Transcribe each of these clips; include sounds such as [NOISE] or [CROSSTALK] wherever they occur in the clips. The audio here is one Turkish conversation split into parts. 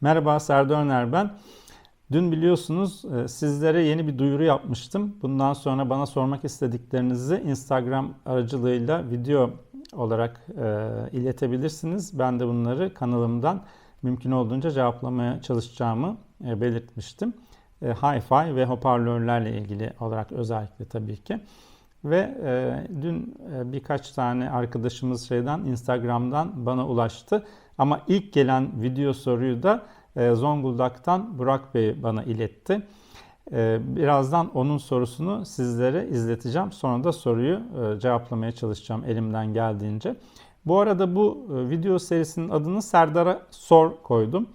Merhaba Serdar ben. Dün biliyorsunuz e, sizlere yeni bir duyuru yapmıştım. Bundan sonra bana sormak istediklerinizi Instagram aracılığıyla video olarak e, iletebilirsiniz. Ben de bunları kanalımdan mümkün olduğunca cevaplamaya çalışacağımı e, belirtmiştim. E, Hi-Fi ve hoparlörlerle ilgili olarak özellikle tabii ki. Ve e, dün e, birkaç tane arkadaşımız şeyden Instagram'dan bana ulaştı. Ama ilk gelen video soruyu da e, Zonguldak'tan Burak Bey bana iletti. E, birazdan onun sorusunu sizlere izleteceğim. Sonra da soruyu e, cevaplamaya çalışacağım elimden geldiğince. Bu arada bu video serisinin adını Serdar'a Sor koydum.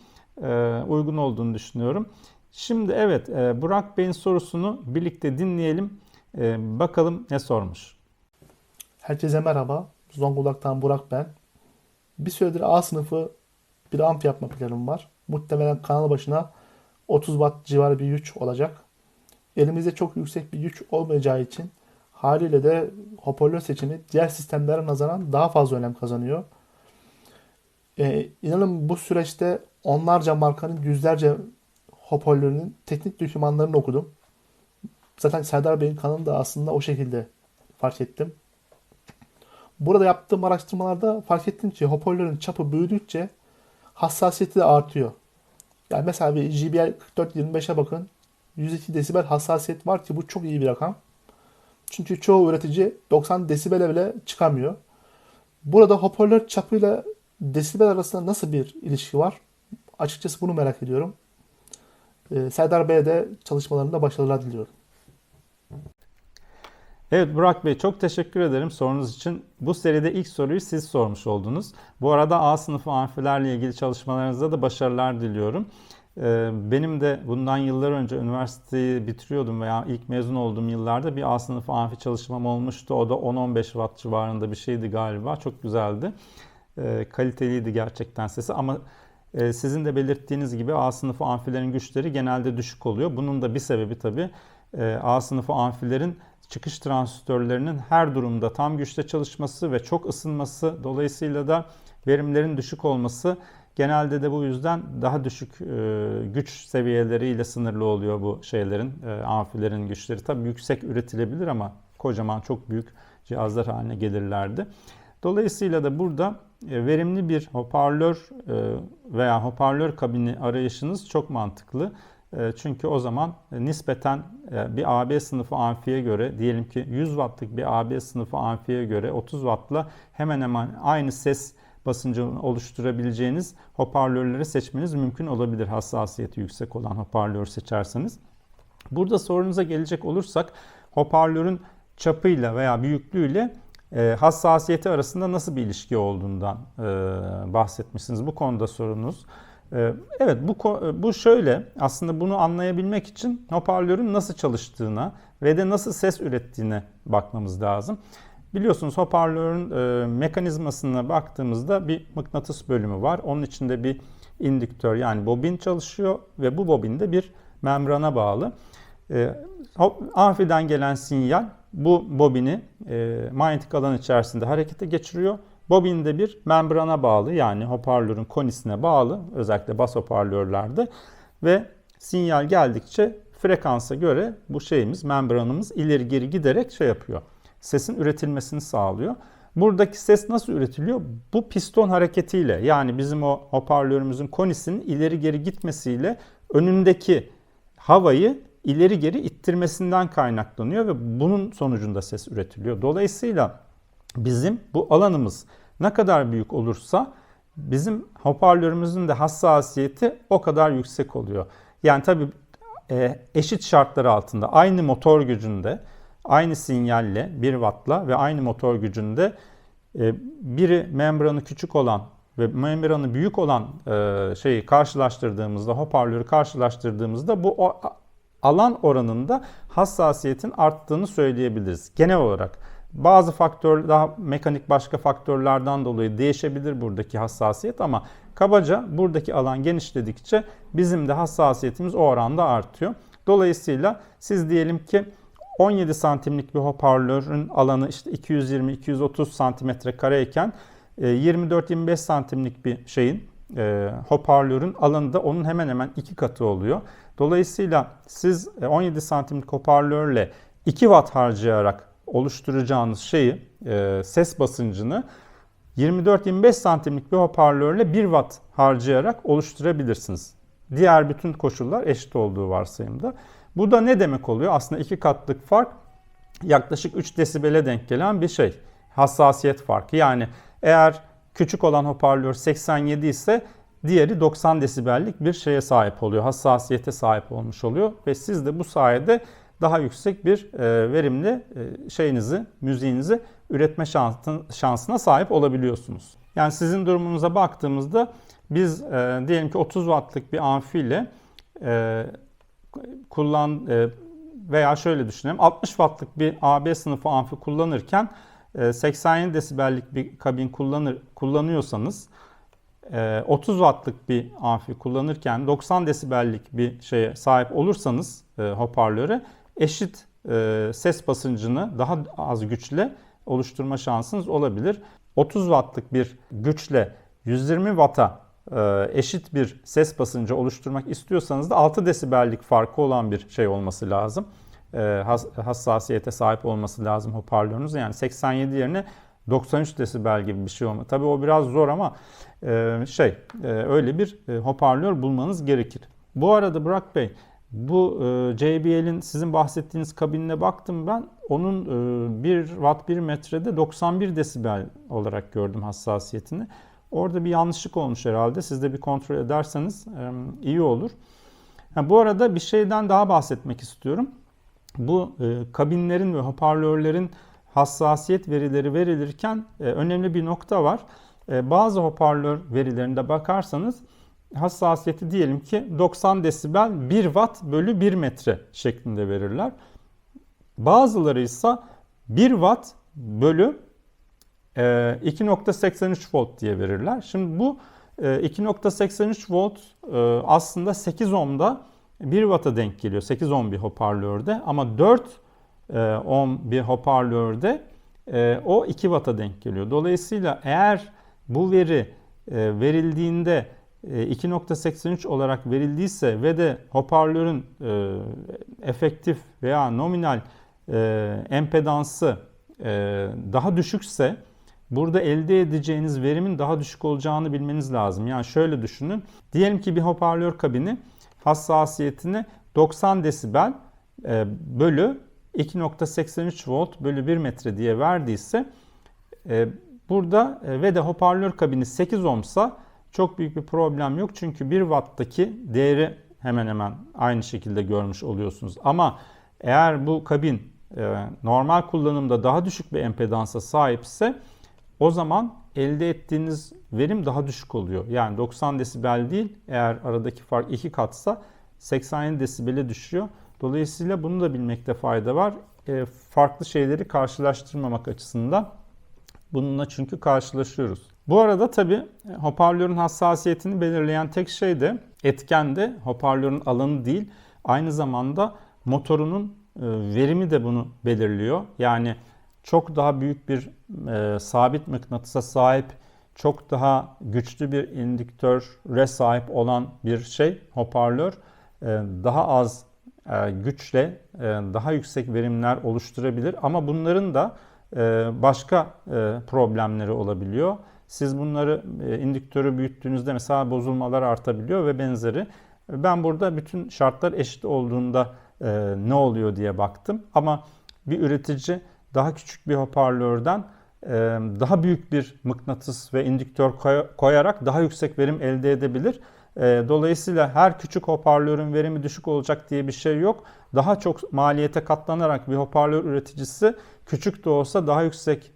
Uygun olduğunu düşünüyorum. Şimdi evet Burak Bey'in sorusunu birlikte dinleyelim. Bakalım ne sormuş. Herkese merhaba. Zonguldak'tan Burak ben. Bir süredir A sınıfı bir amp yapma planım var. Muhtemelen kanal başına 30 watt civarı bir güç olacak. Elimizde çok yüksek bir güç olmayacağı için haliyle de hoparlör seçimi diğer sistemlere nazaran daha fazla önem kazanıyor. Ee, inanın bu süreçte onlarca markanın yüzlerce hoparlörünün teknik dokümanlarını okudum. Zaten Serdar Bey'in kanalında aslında o şekilde fark ettim. Burada yaptığım araştırmalarda fark ettim ki hoparlörün çapı büyüdükçe hassasiyeti de artıyor. Yani mesela bir JBL 4425'e bakın. 102 desibel hassasiyet var ki bu çok iyi bir rakam. Çünkü çoğu üretici 90 desibele bile çıkamıyor. Burada hoparlör çapıyla desibel arasında nasıl bir ilişki var? Açıkçası bunu merak ediyorum. Ee, Serdar Bey'e de çalışmalarında başarılar diliyorum. Evet Burak Bey çok teşekkür ederim sorunuz için. Bu seride ilk soruyu siz sormuş oldunuz. Bu arada A sınıfı amfilerle ilgili çalışmalarınızda da başarılar diliyorum. Ee, benim de bundan yıllar önce üniversiteyi bitiriyordum veya ilk mezun olduğum yıllarda bir A sınıfı amfi çalışmam olmuştu. O da 10-15 watt civarında bir şeydi galiba. Çok güzeldi. Ee, kaliteliydi gerçekten sesi ama e, sizin de belirttiğiniz gibi A sınıfı amfilerin güçleri genelde düşük oluyor. Bunun da bir sebebi tabii e, A sınıfı amfilerin çıkış transistörlerinin her durumda tam güçte çalışması ve çok ısınması dolayısıyla da verimlerin düşük olması genelde de bu yüzden daha düşük e, güç seviyeleriyle sınırlı oluyor bu şeylerin e, amfilerin güçleri. Tabii yüksek üretilebilir ama kocaman çok büyük cihazlar haline gelirlerdi. Dolayısıyla da burada e, verimli bir hoparlör e, veya hoparlör kabini arayışınız çok mantıklı. E, çünkü o zaman nispeten bir AB sınıfı amfiye göre diyelim ki 100 wattlık bir AB sınıfı amfiye göre 30 wattla hemen hemen aynı ses basıncını oluşturabileceğiniz hoparlörleri seçmeniz mümkün olabilir hassasiyeti yüksek olan hoparlör seçerseniz. Burada sorunuza gelecek olursak hoparlörün çapıyla veya büyüklüğüyle hassasiyeti arasında nasıl bir ilişki olduğundan bahsetmişsiniz. Bu konuda sorunuz. Evet bu bu şöyle aslında bunu anlayabilmek için hoparlörün nasıl çalıştığına ve de nasıl ses ürettiğine bakmamız lazım. Biliyorsunuz hoparlörün e, mekanizmasına baktığımızda bir mıknatıs bölümü var. Onun içinde bir indüktör yani bobin çalışıyor ve bu bobinde bir membrana bağlı. E, amfiden gelen sinyal bu bobini e, manyetik alan içerisinde harekete geçiriyor Bobinde bir membrana bağlı yani hoparlörün konisine bağlı özellikle bas hoparlörlerde ve sinyal geldikçe frekansa göre bu şeyimiz membranımız ileri geri giderek şey yapıyor. Sesin üretilmesini sağlıyor. Buradaki ses nasıl üretiliyor? Bu piston hareketiyle yani bizim o hoparlörümüzün konisinin ileri geri gitmesiyle önündeki havayı ileri geri ittirmesinden kaynaklanıyor ve bunun sonucunda ses üretiliyor. Dolayısıyla bizim bu alanımız ne kadar büyük olursa bizim hoparlörümüzün de hassasiyeti o kadar yüksek oluyor. Yani tabii e, eşit şartlar altında aynı motor gücünde aynı sinyalle 1 wattla ve aynı motor gücünde e, biri membranı küçük olan ve membranı büyük olan e, şeyi karşılaştırdığımızda hoparlörü karşılaştırdığımızda bu alan oranında hassasiyetin arttığını söyleyebiliriz genel olarak. Bazı faktör daha mekanik başka faktörlerden dolayı değişebilir buradaki hassasiyet ama kabaca buradaki alan genişledikçe bizim de hassasiyetimiz o oranda artıyor. Dolayısıyla siz diyelim ki 17 santimlik bir hoparlörün alanı işte 220-230 santimetre kareyken 24-25 santimlik bir şeyin e, hoparlörün alanı da onun hemen hemen iki katı oluyor. Dolayısıyla siz e, 17 santimlik hoparlörle 2 watt harcayarak oluşturacağınız şeyi, e, ses basıncını 24-25 santimlik bir hoparlörle 1 watt harcayarak oluşturabilirsiniz. Diğer bütün koşullar eşit olduğu varsayımda. Bu da ne demek oluyor? Aslında iki katlık fark yaklaşık 3 desibele denk gelen bir şey. Hassasiyet farkı. Yani eğer küçük olan hoparlör 87 ise diğeri 90 desibellik bir şeye sahip oluyor. Hassasiyete sahip olmuş oluyor ve siz de bu sayede daha yüksek bir e, verimli e, şeyinizi, müziğinizi üretme şansına sahip olabiliyorsunuz. Yani sizin durumunuza baktığımızda biz e, diyelim ki 30 wattlık bir amfi ile e, kullan e, veya şöyle düşünelim 60 wattlık bir AB sınıfı amfi kullanırken e, 87 desibellik bir kabin kullanır kullanıyorsanız 30 wattlık bir amfi kullanırken 90 desibellik bir şeye sahip olursanız hoparlöre eşit ses basıncını daha az güçle oluşturma şansınız olabilir. 30 wattlık bir güçle 120 watt'a e, eşit bir ses basıncı oluşturmak istiyorsanız da 6 desibellik farkı olan bir şey olması lazım. E, hassasiyete sahip olması lazım hoparlörünüz. Yani 87 yerine 93 desibel gibi bir şey olma. Tabii o biraz zor ama e, şey öyle bir hoparlör bulmanız gerekir. Bu arada Burak Bey bu JBL'in sizin bahsettiğiniz kabinine baktım ben. Onun 1 watt 1 metrede 91 desibel olarak gördüm hassasiyetini. Orada bir yanlışlık olmuş herhalde. Siz de bir kontrol ederseniz iyi olur. Ha, bu arada bir şeyden daha bahsetmek istiyorum. Bu e, kabinlerin ve hoparlörlerin hassasiyet verileri verilirken e, önemli bir nokta var. E, bazı hoparlör verilerinde bakarsanız hassasiyeti diyelim ki 90 desibel 1 watt bölü 1 metre şeklinde verirler. Bazıları ise 1 watt bölü 2.83 ee, volt diye verirler. Şimdi bu 2.83 e, volt e, aslında 8 ohm'da 1 watt'a denk geliyor. 8 ohm bir hoparlörde ama 4 e, ohm bir hoparlörde o 2 watt'a denk geliyor. Dolayısıyla eğer bu veri verildiğinde 2.83 olarak verildiyse ve de hoparlörün efektif veya nominal empedansı daha düşükse Burada elde edeceğiniz verimin daha düşük olacağını bilmeniz lazım. Yani şöyle düşünün. Diyelim ki bir hoparlör kabini hassasiyetini 90 desibel e, bölü 2.83 volt bölü 1 metre diye verdiyse e, burada e, ve de hoparlör kabini 8 ohmsa çok büyük bir problem yok. Çünkü 1 watt'taki değeri hemen hemen aynı şekilde görmüş oluyorsunuz. Ama eğer bu kabin normal kullanımda daha düşük bir empedansa sahipse o zaman elde ettiğiniz verim daha düşük oluyor. Yani 90 desibel değil eğer aradaki fark 2 katsa 87 desibele düşüyor. Dolayısıyla bunu da bilmekte fayda var. E, farklı şeyleri karşılaştırmamak açısından. Bununla çünkü karşılaşıyoruz. Bu arada tabi e, hoparlörün hassasiyetini belirleyen tek şey de etken de hoparlörün alanı değil. Aynı zamanda motorunun e, verimi de bunu belirliyor. Yani çok daha büyük bir e, sabit mıknatısa sahip, çok daha güçlü bir indüktöre sahip olan bir şey, hoparlör, e, daha az e, güçle e, daha yüksek verimler oluşturabilir. Ama bunların da e, başka e, problemleri olabiliyor. Siz bunları e, indüktörü büyüttüğünüzde mesela bozulmalar artabiliyor ve benzeri. Ben burada bütün şartlar eşit olduğunda e, ne oluyor diye baktım. Ama bir üretici daha küçük bir hoparlörden daha büyük bir mıknatıs ve indüktör koyarak daha yüksek verim elde edebilir. Dolayısıyla her küçük hoparlörün verimi düşük olacak diye bir şey yok. Daha çok maliyete katlanarak bir hoparlör üreticisi küçük de olsa daha yüksek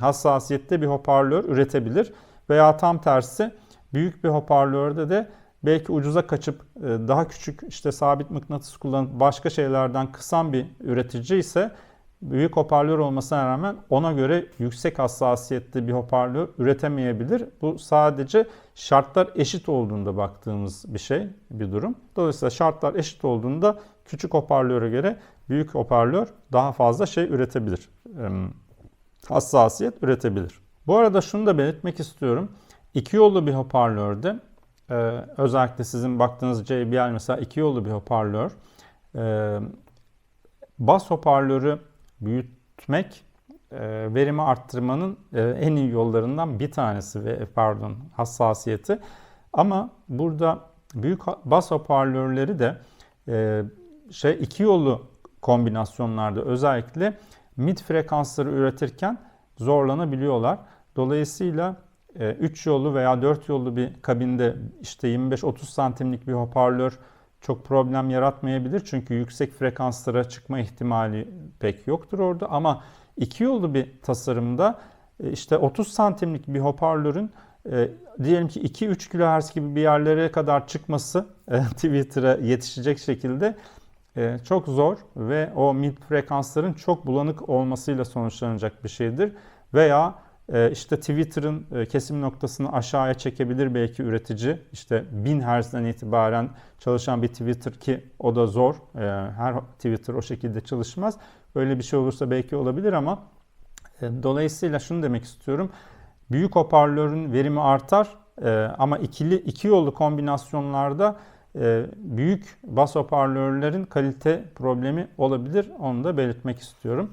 hassasiyette bir hoparlör üretebilir. Veya tam tersi büyük bir hoparlörde de belki ucuza kaçıp daha küçük işte sabit mıknatıs kullanıp başka şeylerden kısan bir üretici ise büyük hoparlör olmasına rağmen ona göre yüksek hassasiyette bir hoparlör üretemeyebilir. Bu sadece şartlar eşit olduğunda baktığımız bir şey, bir durum. Dolayısıyla şartlar eşit olduğunda küçük hoparlöre göre büyük hoparlör daha fazla şey üretebilir. Hassasiyet üretebilir. Bu arada şunu da belirtmek istiyorum. İki yollu bir hoparlörde Ee, özellikle sizin baktığınız JBL mesela iki yollu bir hoparlör. Ee, bas hoparlörü büyütmek e, verimi arttırmanın e, en iyi yollarından bir tanesi ve pardon hassasiyeti. Ama burada büyük bas hoparlörleri de e, şey iki yollu kombinasyonlarda özellikle mid frekansları üretirken zorlanabiliyorlar. Dolayısıyla 3 yollu veya 4 yollu bir kabinde işte 25-30 santimlik bir hoparlör çok problem yaratmayabilir. Çünkü yüksek frekanslara çıkma ihtimali pek yoktur orada. Ama iki yollu bir tasarımda e, işte 30 santimlik bir hoparlörün e, diyelim ki 2-3 kHz gibi bir yerlere kadar çıkması e, [LAUGHS] Twitter'a yetişecek şekilde e, çok zor ve o mid frekansların çok bulanık olmasıyla sonuçlanacak bir şeydir. Veya işte Twitter'ın e, kesim noktasını aşağıya çekebilir belki üretici. İşte 1000 Hz'den itibaren çalışan bir Twitter ki o da zor. E, Her Twitter o şekilde çalışmaz. Öyle bir şey olursa belki olabilir ama e, dolayısıyla şunu demek istiyorum. Büyük hoparlörün verimi artar e, ama ikili iki yollu kombinasyonlarda büyük bas hoparlörlerin kalite problemi olabilir. Onu da belirtmek istiyorum.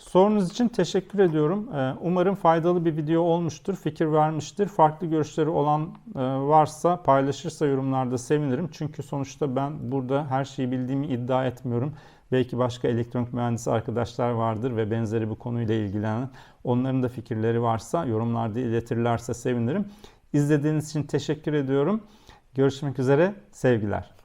Sorunuz için teşekkür ediyorum. Ee, Umarım faydalı bir video olmuştur, fikir vermiştir. Farklı görüşleri olan e, varsa paylaşırsa yorumlarda sevinirim. Çünkü sonuçta ben burada her şeyi bildiğimi iddia etmiyorum. Belki başka elektronik mühendisi arkadaşlar vardır ve benzeri bu konuyla ilgilenen. Onların da fikirleri varsa yorumlarda iletirlerse sevinirim. İzlediğiniz için teşekkür ediyorum. Görüşmek üzere, sevgiler.